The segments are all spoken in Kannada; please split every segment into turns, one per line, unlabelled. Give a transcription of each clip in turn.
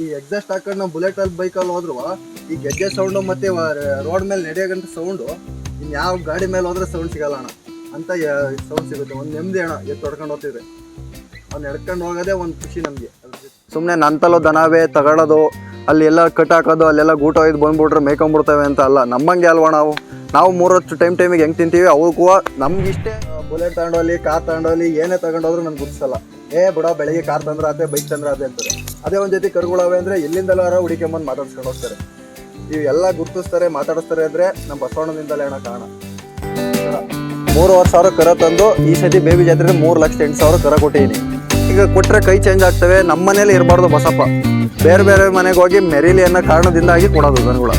ಈ ಎಕ್ಸಾಸ್ಟ್ ಹಾಕೊಂಡು ನಾವು ಬುಲೆಟ್ ಅಲ್ಲಿ ಬೈಕಲ್ಲಿ ಹೋದ್ರು ಈ ಗೆಜ್ಜೆ ಸೌಂಡು ಮತ್ತೆ ರೋಡ್ ಮೇಲೆ ನಡೆಯೋಗಂತ ಸೌಂಡು ಇನ್ ಯಾವ ಗಾಡಿ ಮೇಲೆ ಹೋದ್ರೆ ಸೌಂಡ್ ಸಿಗಲ್ಲ ಅಣ್ಣ. ಅಂತ ಸೌಂಡ್ ಸಿಗುತ್ತೆ. ಒಂದು ನೆಮ್ಮದಿ ಅಣ್ಣ ಎತ್ತು ಹೊಡ್ಕೊಂಡು ಹೋಗ್ತಿದ್ರೆ. ಅವ್ನು ಎಡ್ಕೊಂಡು ಹೋಗೋದೇ ಒಂದು ಖುಷಿ ನಮಗೆ. ಸುಮ್ಮನೆ ನಂತಲೋ ದನವೇ ತಗೊಳ್ಳೋದು ಅಲ್ಲಿ ಎಲ್ಲ ಕಟ್ ಹಾಕೋದು ಅಲ್ಲೆಲ್ಲ ಗೂಟ ಒಯ್ದು ಬಂದ್ಬಿಟ್ರೆ ಮೇಯ್ಕೊಂಡ್ಬಿಡ್ತೇವೆ ಅಂತ ಅಲ್ಲ ನಮ್ಮಂಗೆ ಅಲ್ವಾ ನಾವು? ನಾವು ಮೂರು ಹೊತ್ತು ಟೈಮ್ ಟೈಮಿಗೆ ಹೆಂಗೆ ತಿಂತೀವಿ ಅವಕ್ಕೂ ನಮ್ಗೆ ಇಷ್ಟೇ. ಬುಲೆಟ್ ತಗೊಂಡೋಲಿ ಕಾರ್ ತಗೊಂಡೋಲಿ ಏನೇ ತಗೊಂಡೋದ್ರು ನನ್ಗೆ ಗುರ್ಸಲ್ಲ ಏ ಬಿಡ ಬೆಳಿಗ್ಗೆ ಕಾರ್ ತಂದ್ರೆ ಅದೇ ಬೈಕ್ ತಂದ್ರೆ ಅದೇ ಅಂತಾರೆ. ಅದೇ ಒಂದು ಜೊತೆ ಕರುಗಳವೆ ಅಂದರೆ ಎಲ್ಲಿಂದಲಾರ ಹುಡಿಕೊಂಬಂದು ಮಾತಾಡ್ಸ್ಕೊಂಡು ಹೋಗ್ತಾರೆ. ನೀವು ಎಲ್ಲ ಗುರ್ತಿಸ್ತಾರೆ, ಮಾತಾಡಿಸ್ತಾರೆ ಅಂದರೆ ನಮ್ಮ ಬಸವಣ್ಣನಿಂದಲೇ ಏನೋ ಕಾರಣ. ಮೂರುವರೆ ಸಾವಿರ ಕರ ತಂದು ಈ ಸತಿ ಬೇಬಿ ಜಾತ್ರೆ ಮೂರು ಲಕ್ಷದ ಎಂಟು ಸಾವಿರ ಕರ ಕೊಟ್ಟಿದ್ದೀನಿ ಈಗ ಕೊಟ್ಟರೆ ಕೈ ಚೇಂಜ್ ಆಗ್ತವೆ ನಮ್ಮ ಮನೇಲಿ ಇರಬಾರ್ದು ಬಸಪ್ಪ. ಬೇರೆ ಬೇರೆ ಮನೆಗೆ ಹೋಗಿ ಮೆರೀಲಿ ಅನ್ನೋ ಕಾರಣದಿಂದಾಗಿ ಕೊಡೋದು ದನಗಳ.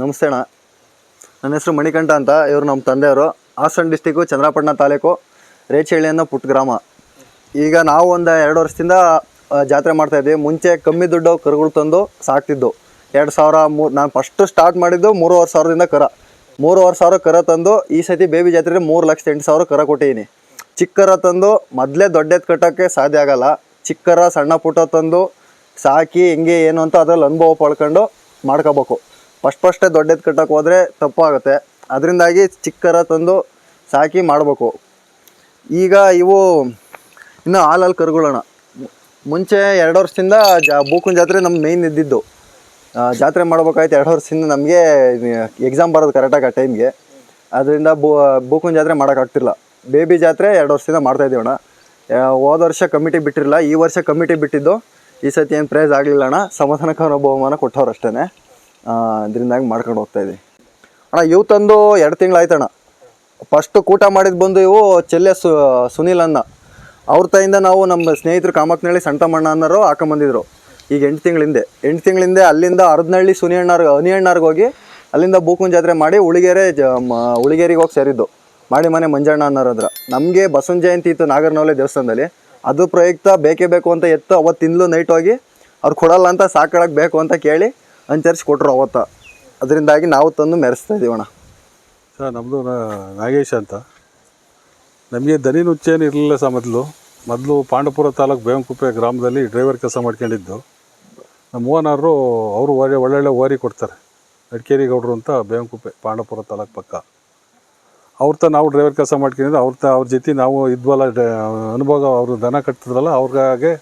ನಮಸ್ತೆ ನನ್ನ ಹೆಸರು ಮಣಿಕಂಠ ಅಂತ, ಇವರು ನಮ್ಮ ತಂದೆಯವರು. ಹಾಸನ ಡಿಸ್ಟಿಕ್ಕು ಚಂದ್ರಪಟ್ಟಣ ತಾಲೂಕು ರೇಚಹಳ್ಳಿ ಅನ್ನೋ ಪುಟ್ಟ ಗ್ರಾಮ. ಈಗ ನಾವು ಒಂದು ಎರಡು ವರ್ಷದಿಂದ ಜಾತ್ರೆ ಮಾಡ್ತಾ ಇದ್ವಿ. ಮುಂಚೆ ಕಮ್ಮಿ ದುಡ್ಡು ಕರುಗಳು ತಂದು ಸಾಕ್ತಿದ್ದು. ಎರಡು ಸಾವಿರ ಮೂರು ನಾನು ಫಸ್ಟು ಸ್ಟಾರ್ಟ್ ಮಾಡಿದ್ದು ಮೂರುವರೆ ಸಾವಿರದಿಂದ ಕರ. ಮೂರುವರೆ ಸಾವಿರ ಕರ ತಂದು, ಈ ಸತಿ ಬೇಬಿ ಜಾತ್ರೆ ಮೂರು ಲಕ್ಷದ ಎಂಟು ಸಾವಿರ ಕರ ಕೊಟ್ಟಿದ್ದೀನಿ ಚಿಕ್ಕರ ಕರ ತಂದು, ಮೊದಲೇ ದೊಡ್ಡದು ಕಟ್ಟೋಕ್ಕೆ ಸಾಧ್ಯ ಆಗೋಲ್ಲ. ಚಿಕ್ಕರ ಕರ, ಸಣ್ಣ ಪುಟ್ಟ ತಂದು, ಸಾಕಿ, ಹೆಂಗೆ, ಏನು ಅಂತ ಅದರಲ್ಲಿ ಅನುಭವ ಪಡ್ಕೊಂಡು ಮಾಡ್ಕೋಬೇಕು. ಫಸ್ಟ್ ಫಸ್ಟೇ ದೊಡ್ಡದು ಕಟ್ಟಕ್ಕೆ ಹೋದರೆ ತಪ್ಪಾಗುತ್ತೆ. ಅದರಿಂದಾಗಿ ಚಿಕ್ಕರ ತಂದು ಸಾಕಿ ಮಾಡಬೇಕು. ಈಗ ಇವು ಇನ್ನು ಹಾಲಲ್ಲಿ ಕರುಗಳಣ ಮುಂಚೆ ಎರಡು ವರ್ಷದಿಂದ ಜಾ ಬೂಕುನ್ ಜಾತ್ರೆ ನಮ್ಮ ಮೇಯ್ನ್ ಇದ್ದಿದ್ದು. ಜಾತ್ರೆ ಮಾಡ್ಬೇಕಾಯ್ತು ಎರಡು ವರ್ಷದಿಂದ ನಮಗೆ ಎಕ್ಸಾಮ್ ಬರೋದು ಕರೆಕ್ಟಾಗಿ ಆ ಟೈಮ್ಗೆ ಅದರಿಂದ ಬೂ ಬೂಕುನ್ ಜಾತ್ರೆ ಮಾಡೋಕ್ಕಾಗ್ತಿಲ್ಲ ಬೇಬಿ ಜಾತ್ರೆ ಎರಡು ವರ್ಷದಿಂದ ಮಾಡ್ತಾ ಇದೀವಣ್ಣ ಹೋದ ವರ್ಷ ಕಮಿಟಿ ಬಿಟ್ಟಿರಲಿಲ್ಲ, ಈ ವರ್ಷ ಕಮಿಟಿ ಬಿಟ್ಟಿದ್ದು ಈ ಸತಿ ಏನು ಪ್ರೈಸ್ ಆಗಲಿಲ್ಲಣ್ಣ ಸಮಾಧಾನಕರ ಬಹುಮಾನ ಕೊಟ್ಟವ್ರು ಅಷ್ಟೇ ಅದರಿಂದಾಗಿ ಮಾಡ್ಕೊಂಡು ಹೋಗ್ತಾ ಇದ್ದೀವಿ ಅಣ್ಣ, ಇವು ತಂದು ಎರಡು ತಿಂಗಳಾಯ್ತಣ್ಣ. ಫಸ್ಟ್ ಕೂಟ ಮಾಡಿದ್ದು ಬಂದು ಇವು ಚೆಲ್ಲೆ ಸು, ಸುನಿಲ್ ಅನ್ನ ಅವ್ರ ತಾಯಿಂದ ನಾವು ನಮ್ಮ ಸ್ನೇಹಿತರು ಕಾಮಕ್ನಹಳ್ಳಿ ಸಣ್ಣ ಅನ್ನೋರು ಹಾಕೊಂಬಂದಿದ್ರು. ಈಗ ಎಂಟು ತಿಂಗಳ ಹಿಂದೆ. ಎಂಟು ತಿಂಗಳ ಹಿಂದೆ ಅಲ್ಲಿಂದ ಅರ್ಧನಹಳ್ಳಿ ಹನಿ ಅಣ್ಣಾರ್ಗೆ ಹೋಗಿ ಅಲ್ಲಿಂದ ಬೂಕುನ್ ಜಾತ್ರೆ ಮಾಡಿ ಉಳಿಗೆರೆ ಜ ಉಳಿಗೇರಿಗೆ ಹೋಗಿ ಸೇರಿದ್ದು. ಮಾಡಿ ಮನೆ ಮಂಜಣ್ಣ ಅನ್ನೋರ ಹತ್ರ. ನಮಗೆ ಬಸವನ ಜಯಂತಿ ಇತ್ತು ನಾಗರನವಲೆ ದೇವಸ್ಥಾನದಲ್ಲಿ. ಅದು ಪ್ರಯುಕ್ತ ಬೇಕೇ ಬೇಕು ಅಂತ ಎತ್ತು ಅವತ್ತು ತಿಂದಲು ನೈಟ್ ಹೋಗಿ. ಅವ್ರು ಕೊಡಲ್ಲ ಅಂತ ಸಾಕಳಕ್ಕೆ ಬೇಕು ಅಂತ ಕೇಳಿ ಅಂಚರಿಸಿ ಕೊಟ್ಟರು ಅವತ್ತ. ಅದರಿಂದಾಗಿ ನಾವು ತಂದು ಮೆರೆಸ್ತಾ ಇದೀವಣ್ಣ.
ಸರ್ ನಮ್ಮದು ನಾಗೇಶ್ ಅಂತ. ನಮಗೆ ದನಿ ನುಚ್ಚೇನು ಇರಲಿಲ್ಲ ಸರ್ ಮೊದಲು. ಮೊದಲು ಪಾಂಡಪುರ ತಾಲೂಕು ಬೇವಂಕುಪ್ಪೆ ಗ್ರಾಮದಲ್ಲಿ ಡ್ರೈವರ್ ಕೆಲಸ ಮಾಡ್ಕೊಂಡಿದ್ದು. ನಮ್ಮ ಓನರು ಅವರು ಒಳ್ಳೆ, ಒಳ್ಳೊಳ್ಳೆ ಓರಿ ಕೊಡ್ತಾರೆ. ಅಡ್ಕೇರಿ ಗೌಡರು ಅಂತ ಬೇವಂಕುಪ್ಪೆ ಪಾಂಡಪುರ ತಾಲೂಕು ಪಕ್ಕ. ಅವ್ರ ನಾವು ಡ್ರೈವರ್ ಕೆಲಸ ಮಾಡ್ಕೊಂಡಿದ್ದು ಅವ್ರ ತ ಅವ್ರ ಜೊತೆ ನಾವು ಇದ್ವಲ್ಲ, ಅನುಭವ ಅವರು ದನ ಕಟ್ತಿದ್ರಲ್ಲ ಅವ್ರಿಗಾಗೆ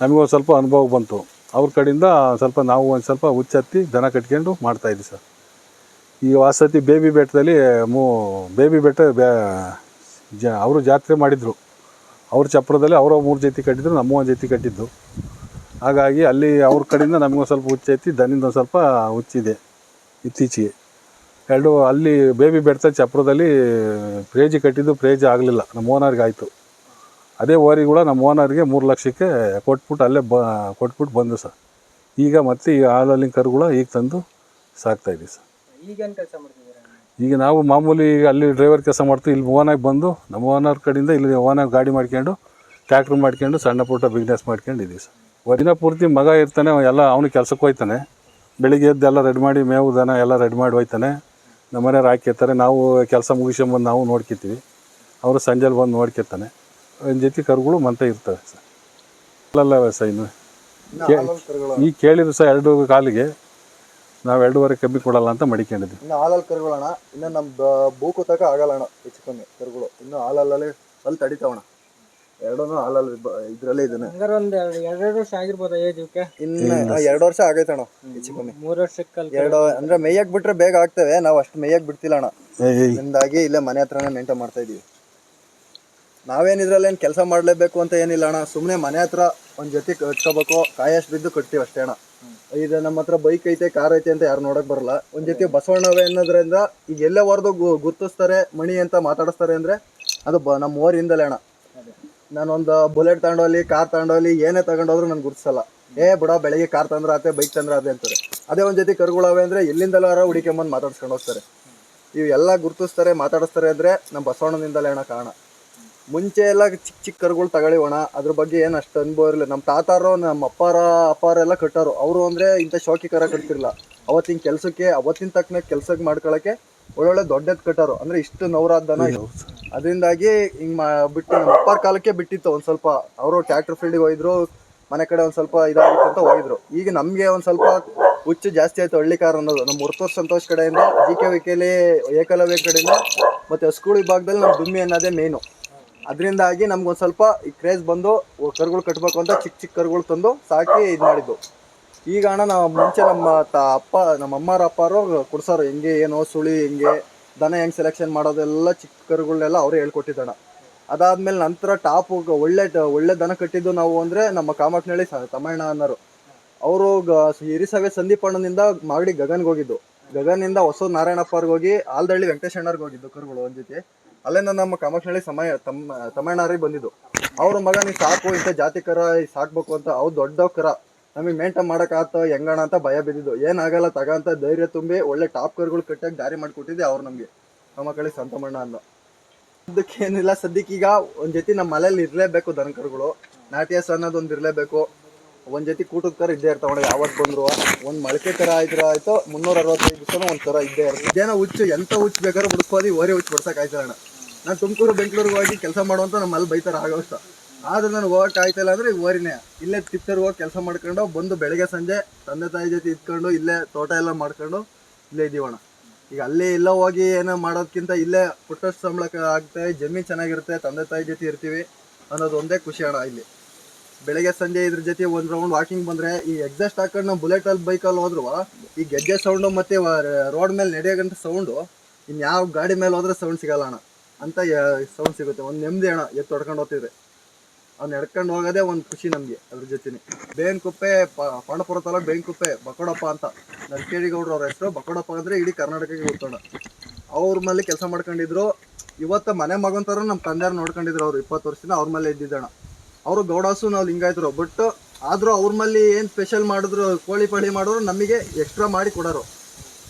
ನಮಗೂ ಸ್ವಲ್ಪ ಅನುಭವ ಬಂತು. ಅವ್ರ ಕಡೆಯಿಂದ ಸ್ವಲ್ಪ ನಾವು ಒಂದು ಸ್ವಲ್ಪ ಹುಚ್ಚತ್ತಿ ದನ ಕಟ್ಕೊಂಡು ಮಾಡ್ತಾಯಿದ್ವಿ ಸರ್. ಈ ವಾಸತಿ ಬೇಬಿ ಬೆಟ್ಟದಲ್ಲಿ ಮೂ ಬೇಬಿ ಬೆಟ್ಟ ಬ್ಯಾ ಜ, ಅವರು ಜಾತ್ರೆ ಮಾಡಿದರು. ಅವ್ರ ಚಪ್ರದಲ್ಲಿ ಅವರ ಮೂರು ಜೊತೆ ಕಟ್ಟಿದ್ರು, ನಮ್ಮ ಒಂದು ಜೊತೆ ಕಟ್ಟಿದ್ದು. ಹಾಗಾಗಿ ಅಲ್ಲಿ ಅವ್ರ ಕಡೆಯಿಂದ ನಮಗೊಂದು ಸ್ವಲ್ಪ ಹುಚ್ಚೈತಿ ದನಿಂದ ಸ್ವಲ್ಪ ಹುಚ್ಚಿದೆ ಇತ್ತೀಚೆಗೆ. ಎರಡು, ಅಲ್ಲಿ ಬೇಬಿ ಬೆಟ್ಟದ ಚಪ್ರದಲ್ಲಿ ಪ್ರೇಜಿ ಕಟ್ಟಿದ್ದು ಪ್ರೇಜ್ ಆಗಲಿಲ್ಲ. ನಮ್ಮ ಓನರ್ಗೆ ಆಯಿತು. ಅದೇ ಓರಿ ಕೂಡ ನಮ್ಮ ಓನರ್ಗೆ ಮೂರು ಲಕ್ಷಕ್ಕೆ ಕೊಟ್ಬಿಟ್ಟು ಅಲ್ಲೇ ಬ ಕೊಟ್ಬಿಟ್ಟು ಬಂದು ಸರ್. ಈಗ ಮತ್ತೆ ಈ ಹಾಲಲ್ಲಿನ ಕರುಗಳ ಈಗ ತಂದು ಸಾಕ್ತಾಯಿದ್ದೀವಿ ಸರ್. ಈಗ ನಾವು? ಮಾಮೂಲಿ ಈಗ ಅಲ್ಲಿ ಡ್ರೈವರ್ ಕೆಲಸ ಮಾಡ್ತೀವಿ ಇಲ್ಲಿ ಓನಾಗಿ ಬಂದು ನಮ್ಮ ಓನರ್ ಕಡೆಯಿಂದ ಇಲ್ಲಿ ಓನಾಗಿ ಗಾಡಿ ಮಾಡ್ಕೊಂಡು ಟ್ಯಾಕ್ಟ್ರ್ ಮಾಡ್ಕೊಂಡು ಸಣ್ಣ ಪುಟ್ಟ ಬಿಸ್ನೆಸ್ ಮಾಡ್ಕೊಂಡಿದ್ದೀವಿ ಸರ್. ದಿನ ಪೂರ್ತಿ ಮಗ ಇರ್ತಾನೆ ಎಲ್ಲ ಅವನಿಗೆ ಕೆಲಸಕ್ಕೆ ಹೋಯ್ತಾನೆ. ಬೆಳಿಗ್ಗೆ ಎದ್ದು ಎಲ್ಲ ರೆಡಿ ಮಾಡಿ ಮೇವು ದನ ಎಲ್ಲ ರೆಡಿ ಮಾಡಿ ಹೋಯ್ತಾನೆ. ನಮ್ಮ ಮನೆಯವ್ರು ಹಾಕಿರ್ತಾರೆ ನಾವು ಕೆಲಸ ಮುಗಿಸ್ಕೊಂಬಂದು ನಾವು ನೋಡ್ಕೊತೀವಿ. ಅವರು ಸಂಜೆಲಿ ಬಂದು ನೋಡ್ಕೊತಾನೆ. ಜೊತೆ ಕರುಗಳು ಮಂತ ಇರ್ತವೆ ಸರ್. ಅಲ್ಲ ಸರ್ ಇನ್ನು. ಈ ಕೇಳಿದ್ರು ಸರ್ ಎರಡು ಕಾಲಿಗೆ ನಾವು ಎರಡೂವರೆ ಕಮ್ಮಿ ಕೊಡಲ್ಲ ಅಂತ ಮಡಿಕೊಂಡಿದ್ವಿ
ಇನ್ನು ಹಾಲಲ್ಲಿ ಕರುಗಳಣ ಇನ್ನು ನಮ್ಮ ಬೂಕು ತಕ ಆಗಲ್ಲ ಅಣ್ಣ ಹೆಚ್ಚು ಕಮ್ಮಿ ಕರುಗಳು. ಇನ್ನು ಹಾಲಲ್ಲೇ ಸ್ವಲ್ಪ ತಡಿತಾವಣ ಎರಡೂ ಹಾಲಲ್ಲಿ ಇದರಲ್ಲೇ ಇದನ್ನ
ಹಂಗಾರೆ ಒಂದ್ ಎರಡು ವರ್ಷ ಆಗಿರ್ಬೋದು ಏಜ್ ಇವಕ್ಕೆ
ಇನ್ನು ಎರಡು ವರ್ಷ ಆಗೈತಣ್ಣ ಹೆಚ್ಚು ಕಮ್ಮಿ.
ಮೂರು ವರ್ಷಕ್ಕೆ
ಎರಡು ಅಂದ್ರೆ ಮೇಯಕ್ಕೆ ಬಿಟ್ರೆ ಬೇಗ ಆಗ್ತೇವೆ ನಾವು ಅಷ್ಟು ಮೇಯಕ್ಕೆ ಬಿಡ್ತಿಲ್ಲ ಅಣ್ಣ. ಇಂದಾಗಿ ಇಲ್ಲೇ ಮನೆ ಹತ್ರನೇ ಮೇಂಟೈನ್ ಮಾಡ್ತಾ ಇದೀವಿ. ನಾವೇನ್ ಇದ್ರಲ್ಲೇನು ಕೆಲಸ ಮಾಡಲೇಬೇಕು ಅಂತ ಏನಿಲ್ಲ ಅಣ್ಣ. ಸುಮ್ಮನೆ ಮನೆ ಹತ್ರ ಒಂದು ಜೊತೆ ಕಟ್ಕೋಬೇಕು. ಕಾಯಷ್ಟು ಬಿದ್ದು ಕಟ್ತೀವಿ ಅಷ್ಟೇ ಅಣ್ಣ. ಇದು ನಮ್ಮ ಹತ್ರ ಬೈಕ್ ಐತೆ ಕಾರ್ ಐತೆ ಅಂತ ಯಾರು ನೋಡಕ್ಕೆ ಬರಲ್ಲ. ಒಂದು ಜೊತೆ ಬಸವಣ್ಣವೇ ಅನ್ನೋದ್ರಿಂದ ಈಗ ಎಲ್ಲೇ ಹೊರದು ಗುರ್ತಿಸ್ತಾರೆ, ಮಣಿ ಅಂತ ಮಾತಾಡಿಸ್ತಾರೆ ಅಂದ್ರೆ ಅದು ಬ ನಮ್ಮ ಓರಿಂದಲೇ ಅಣ್ಣ. ನಾನೊಂದು ಬುಲೆಟ್ ತಗೊಂಡೋಲಿ ಕಾರ್ ತಗೊಂಡೋಲಿ ಏನೇ ತಗೊಂಡೋದ್ರು ನನ್ಗೆ ಗುರ್ತಿಸಲ್ಲ. ಏ ಬಿಡ, ಬೆಳಗ್ಗೆ ಕಾರ್ ತಂದ್ರೆ ಆತೆ ಬೈಕ್ ತಂದ್ರೆ ಅದೇ ಅಂತಾರೆ. ಅದೇ ಒಂದು ಜೊತೆ ಕರುಗಳವೆ ಅಂದ್ರೆ ಎಲ್ಲಿಂದಲಾರ ಬಂದು ಮಾತಾಡ್ಸ್ಕೊಂಡು ಹೋಗ್ತಾರೆ. ಇವು ಎಲ್ಲ ಗುರ್ತಿಸ್ತಾರೆ, ಮಾತಾಡಿಸ್ತಾರೆ ಅಂದ್ರೆ ನಮ್ಮ ಬಸವಣ್ಣನಿಂದಲೇ ಅಣ್ಣ ಕಾರಣ. ಮುಂಚೆ ಎಲ್ಲ ಚಿಕ್ಕ ಚಿಕ್ಕ ಕರುಗಳು ತಗೊಳ್ಳಿವಣ ಅದ್ರ ಬಗ್ಗೆ ಏನು ಅಷ್ಟು ಅನುಭವ ಇರಲಿಲ್ಲ. ನಮ್ಮ ತಾತಾರು ನಮ್ಮ ಅಪ್ಪಾರ ಅಪ್ಪಾರ ಎಲ್ಲ ಕಟ್ಟಾರು. ಅವರು ಅಂದ್ರೆ ಇಂಥ ಶೋಕಿ ಕರ ಕಟ್ತಿರ್ಲಿಲ್ಲ. ಅವತ್ತಿನ ಕೆಲಸಕ್ಕೆ, ಅವತ್ತಿನ ತಕ್ಕನ ಕೆಲ್ಸಕ್ಕೆ ಮಾಡ್ಕೊಳ್ಳೋಕೆ ಒಳ್ಳೊಳ್ಳೆ ದೊಡ್ಡದ್ ಕಟ್ಟಾರು. ಅಂದ್ರೆ ಇಷ್ಟು ನವರಾದ್ದನ ಅದರಿಂದಾಗಿ ಹಿಂಗ್ ಮಾ, ಬಿಟ್ಟು ನಮ್ಮ ಅಪ್ಪಾರ ಕಾಲಕ್ಕೆ ಬಿಟ್ಟಿತ್ತು ಒಂದು ಸ್ವಲ್ಪ. ಅವರು ಟ್ಯಾಕ್ಟ್ರ್ ಫೀಲ್ಡಿಗೆ ಹೋಗಿದ್ರು ಮನೆ ಕಡೆ ಒಂದು ಸ್ವಲ್ಪ ಇದಾಗಿತ್ತು ಅಂತ ಹೋಗಿದ್ರು ಈಗ ನಮಗೆ ಒಂದು ಸ್ವಲ್ಪ ಹುಚ್ಚು ಜಾಸ್ತಿ ಆಯ್ತು ಹಳ್ಳಿಕಾರ ಅನ್ನೋದು. ನಮ್ಮ ಮುರ್ತೂರ್ ಸಂತೋಷ್ ಕಡೆಯಿಂದ ಜಿ ಕೆ ವಿಕೆಲಿ ಏಕಲವ್ಯ ಕಡೆಯಿಂದ, ಮತ್ತೆ ಹಸ್ಕೂಳಿ ಭಾಗದಲ್ಲಿ ನಮ್ಮ ದುಮ್ಮಿ ಅನ್ನೋದೇ ಮೇನು ಅದರಿಂದಾಗಿ ನಮ್ಗೊಂದು ಸ್ವಲ್ಪ ಈ ಕ್ರೇಜ್ ಬಂದು ಕರುಗಳು ಕಟ್ಬೇಕು ಅಂತ ಚಿಕ್ಕ ಚಿಕ್ಕ ಕರುಗಳು ತಂದು ಸಾಕಿ ಇದು ಮಾಡಿದ್ದು. ಈಗ ಅಣ್ಣ ನಾವು ಮುಂಚೆ ನಮ್ಮ ತ ಅಪ್ಪ, ನಮ್ಮ ಅಮ್ಮಾರ ಅಪ್ಪಾರು ಕೊಡ್ಸೋರು. ಹೆಂಗೆ, ಏನೋ, ಸುಳಿ ಹೆಂಗೆ, ದನ ಹೆಂಗೆ ಸೆಲೆಕ್ಷನ್ ಮಾಡೋದೆಲ್ಲ ಚಿಕ್ಕ ಕರುಗಳನ್ನೆಲ್ಲ ಅವರೇ ಹೇಳ್ಕೊಟ್ಟಿದ್ದಣ್ಣ. ಅದಾದ್ಮೇಲೆ ನಂತರ ಟಾಪ್ ಒಳ್ಳೆ ಒಳ್ಳೆ ದನ ಕಟ್ಟಿದ್ದು ನಾವು ಅಂದರೆ ನಮ್ಮ ಕಾಮಟ್ನಹಳ್ಳಿ ಸ, ತಮ್ಮಣ್ಣ ಅನ್ನೋರು. ಅವರು ಹಿರಿಸವೆ ಸಂದೀಪಣ್ಣನಿಂದ ಮಾಗಡಿ ಗಗನ್ಗೆ ಹೋಗಿದ್ದು. ಗಗನಿಂದ ಹೊಸ ನಾರಾಯಣಪ್ಪರ್ಗೆ ಹೋಗಿ ಆಲ್ದಳ್ಳಿ ವೆಂಕಟೇಶ್ ಹೋಗಿದ್ದು ಕರುಗಳು ಒಂದ್ ಜೊತೆ. ಅಲ್ಲಿಂದ ನಮ್ಮ ಕಾಮಕ್ನಳ್ಳಿ ಸಮಯ ತಮ್ಮ ತಮ್ಮಣ್ಣರಿಗೆ ಬಂದಿದ್ದು. ಅವ್ರ ಮಗ, ನೀ ಸಾಕು, ಇಂಥ ಜಾತಿ ಕರ ಸಾಕ್ಬೇಕು ಅಂತ ಅವ್ರು ದೊಡ್ಡ ಕರ. ನಮಗೆ ಮೇಂಟೈನ್ ಮಾಡೋಕ್ಕಾತ ಹೆಂಗಣ ಅಂತ ಭಯ ಬಿದ್ದಿದ್ದು. ಏನಾಗಲ್ಲ ತಗ ಅಂತ ಧೈರ್ಯ ತುಂಬಿ ಒಳ್ಳೆ ಟಾಪ್ ಕರ್ಗಳು ಕಟ್ಟಾಗಿ ದಾರಿ ಮಾಡಿಕೊಟ್ಟಿದ್ದೆ ಅವ್ರು ನಮಗೆ. ಕಾಮಕಳ್ಳಿ ಸಂತಮಣ್ಣ ಅನ್ನೋ ಅದಕ್ಕೆ ಏನಿಲ್ಲ, ಸದ್ಯಕ್ಕೆ ಈಗ ಒಂದ್ ಜೊತೆ ನಮ್ಮ ಮನೇಲಿ ಇರಲೇಬೇಕು ದನ ಕರುಗಳು ನಾಟ್ಯಸ್ ಅನ್ನೋದೊಂದು ಇರಲೇಬೇಕು. ಒಂದು ಜೊತೆ ಕೂಟದ ಕರ ಇದ್ದೇ ಇರ್ತಾವಣ ಯಾವತ್ತು ಬಂದ್ರು. ಒಂದ್ ಮಳಕೆ ಕರ ಇದ್ರ ಆಯ್ತು, ಮುನ್ನೂರ ಅರವತ್ತೈದು ದಿವಸ ಒಂದ್ ಇದ್ದೇ ಇರ್ತದೆ ಇದೇನೋ ಹುಚ್ಚು, ಎಂತ ಹುಚ್ಚು ಬೇಕಾದ್ರೂ ಬಿಡಿಸ್ಬೋದು ಓರೆ ಹುಚ್ಚು ಬಿಡ್ಸಕ್ ನಾನು ತುಮಕೂರು, ಬೆಂಗಳೂರಿಗೆ ಹೋಗಿ ಕೆಲಸ ಮಾಡುವಂತ ನಮ್ಮಲ್ಲಿ ಬೈತಾರ ಆಗೋಷ್ಟ ಆದ್ರೆ ನಾನು ಹೋಗಕ್ ಆಯ್ತಿಲ್ಲ ಅಂದ್ರೆ ಈಗ ಓರಿನೇ. ಇಲ್ಲೇ ತಿಪ್ಪರ್ ಹೋಗಿ ಕೆಲಸ ಮಾಡ್ಕೊಂಡು ಬಂದು ಬೆಳಗ್ಗೆ ಸಂಜೆ ತಂದೆ ತಾಯಿ ಜೊತೆ ಇದ್ಕೊಂಡು ಇಲ್ಲೇ ತೋಟ ಎಲ್ಲ ಮಾಡ್ಕೊಂಡು ಇಲ್ಲೇ ಇದೀವಣ್ಣ ಈಗ ಅಲ್ಲೇ ಎಲ್ಲ ಹೋಗಿ ಏನೋ ಮಾಡೋದಕ್ಕಿಂತ ಇಲ್ಲೇ ಪುಟ್ಟಷ್ಟು ಸಂಬಳ ಆಗ್ತದೆ ಜಮೀನು ಚೆನ್ನಾಗಿರುತ್ತೆ, ತಂದೆ ತಾಯಿ ಜೊತೆ ಇರ್ತೀವಿ ಅನ್ನೋದು ಒಂದೇ ಖುಷಿ ಅಣ್ಣ ಇಲ್ಲಿ. ಬೆಳಗ್ಗೆ ಸಂಜೆ ಇದ್ರ ಜೊತೆ ಒಂದು ರೌಂಡ್ ವಾಕಿಂಗ್ ಬಂದ್ರೆ ಈ ಎಕ್ಸಾಸ್ಟ್ ಹಾಕೊಂಡು ನಾವು ಬುಲೆಟ್ ಅಲ್ಲಿ ಬೈಕಲ್ಲಿ ಹೋದ್ರು, ಈ ಗೆಜ್ಜೆ ಸೌಂಡು ಮತ್ತೆ ರೋಡ್ ಮೇಲೆ ನಡೆಯೋಗಂತ ಸೌಂಡು ಇನ್ಯಾವ ಗಾಡಿ ಮೇಲೆ ಹೋದ್ರೆ ಸೌಂಡ್ ಸಿಗಲ್ಲ ಅಣ್ಣ. ಅಂತ ಸೌಂಡ್ ಸಿಗುತ್ತೆ. ಒಂದು ನೆಮ್ಮದಿ ಅಣ್ಣ ಎತ್ತು ಹೊಡ್ಕೊಂಡು ಹೋಗ್ತಿದ್ರೆ. ಅವ್ನು ಎಡ್ಕೊಂಡು ಹೋಗೋದೇ ಒಂದು ಖುಷಿ ನಮಗೆ ಅದ್ರ ಜೊತೆನೆ. ಬೇವಿನಕುಪ್ಪೆ ಪ- ಪಾಂಡಪುರ ತಲ ಬೇವಿನಕುಪ್ಪೆ ಬಕೋಡಪ್ಪ ಅಂತ. ನರ್ಕೇರಿ ಗೌಡ್ರ ಅವ್ರ ಹೆಸರು. ಬಕೋಡಪ್ಪ ಅಂದರೆ ಇಡೀ ಕರ್ನಾಟಕಕ್ಕೆ ಗೊತ್ತೋಣ ಅವ್ರ ಮೇಲೆ ಕೆಲಸ ಮಾಡ್ಕೊಂಡಿದ್ರು. ಇವತ್ತು ಮನೆ ಮಗನ್ ಥರ ನಮ್ಮ ತಂದೆಯವ್ರು ನೋಡ್ಕೊಂಡಿದ್ರು ಅವ್ರು ಇಪ್ಪತ್ತು ವರ್ಷದಿಂದ ಅವ್ರ ಮೇಲೆ ಇದ್ದಿದ್ದಣ್ಣ ಅವರು ಗೌಡಾಸು ನಾವು ಲಿಂಗಾಯ್ತರು, ಬಟ್ ಆದರೂ ಅವ್ರ ಮೇಲೆ ಏನು ಸ್ಪೆಷಲ್ ಮಾಡಿದ್ರು, ಕೋಳಿ ಪಳಿ ಮಾಡಿದ್ರು ನಮಗೆ ಎಕ್ಸ್ಟ್ರಾ ಮಾಡಿ ಕೊಡೋರು.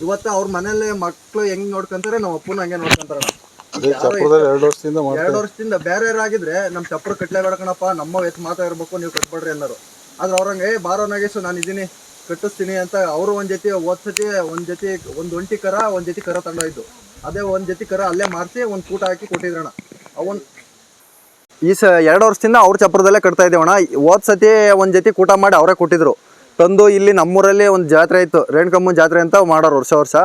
ಇವತ್ತು ಅವ್ರ ಮನೇಲಿ ಮಕ್ಕಳು ಹೆಂಗೆ ನೋಡ್ಕೊಂತಾರೆ ನಮ್ಮ ಅಪ್ಪನ ಹಂಗೆ ನೋಡ್ಕೊಂತಾರಣ್ಣ.
ಅದೇ ಚಪ್ರದಲ್ಲಿ ಎರಡು ವರ್ಷದಿಂದ
ವರ್ಷದಿಂದ ಬೇರೆ ಆಗಿದ್ರೆ ನಮ್ಮ ಚಪ್ರ ಕಟ್ಲೇಬೇಡ ಕಣಪ್ಪ ನಮ್ಮ ಎತ್ ಮಾತಾ ಇರ್ಬೇಕು ನೀವು ಕಟ್ಬೇಡ್ರಿ ಎಲ್ಲರೂ. ಆದ್ರೆ ಅವ್ರಂಗೆ ಏ ಬಾರೋ ನಾಗೇಶು ನಾನು ಇದೀನಿ ಕಟ್ಟಿಸ್ತೀನಿ ಅಂತ ಅವರು ಒಂದ್ ಜೊತೆ ಹೋದ್ ಸತಿ ಒಂದ್ ಜೊತೆ ಒಂದ್ ಒಂಟಿ ಕರ ಒಂದ್ ಜೊತೆ ಕರ ತಗೊಂಡೋಯ್ತು ಅದೇ ಒಂದ್ ಜೊತೆ ಕರ ಅಲ್ಲೇ ಮಾರ್ಸಿ ಒಂದ್ ಕೂಟ ಹಾಕಿ ಕೊಟ್ಟಿದ್ರಣ ಅವನ್ ಈ ಸ ಎರಡು ವರ್ಷದಿಂದ ಅವ್ರ ಚಪ್ರದಲ್ಲೇ ಕಟ್ತಾ ಇದ್ದೇವಣ ಹೋದ್ ಸತಿ ಒಂದ್ ಜೊತೆ ಕೂಟ ಮಾಡಿ ಅವರೇ ಕೊಟ್ಟಿದ್ರು. ತಂದು ಇಲ್ಲಿ ನಮ್ಮೂರಲ್ಲಿ ಒಂದು ಜಾತ್ರೆ ಇತ್ತು ರೇಣುಕಮ್ಮನ ಜಾತ್ರೆ ಅಂತ ಮಾಡೋರು ವರ್ಷ ವರ್ಷ.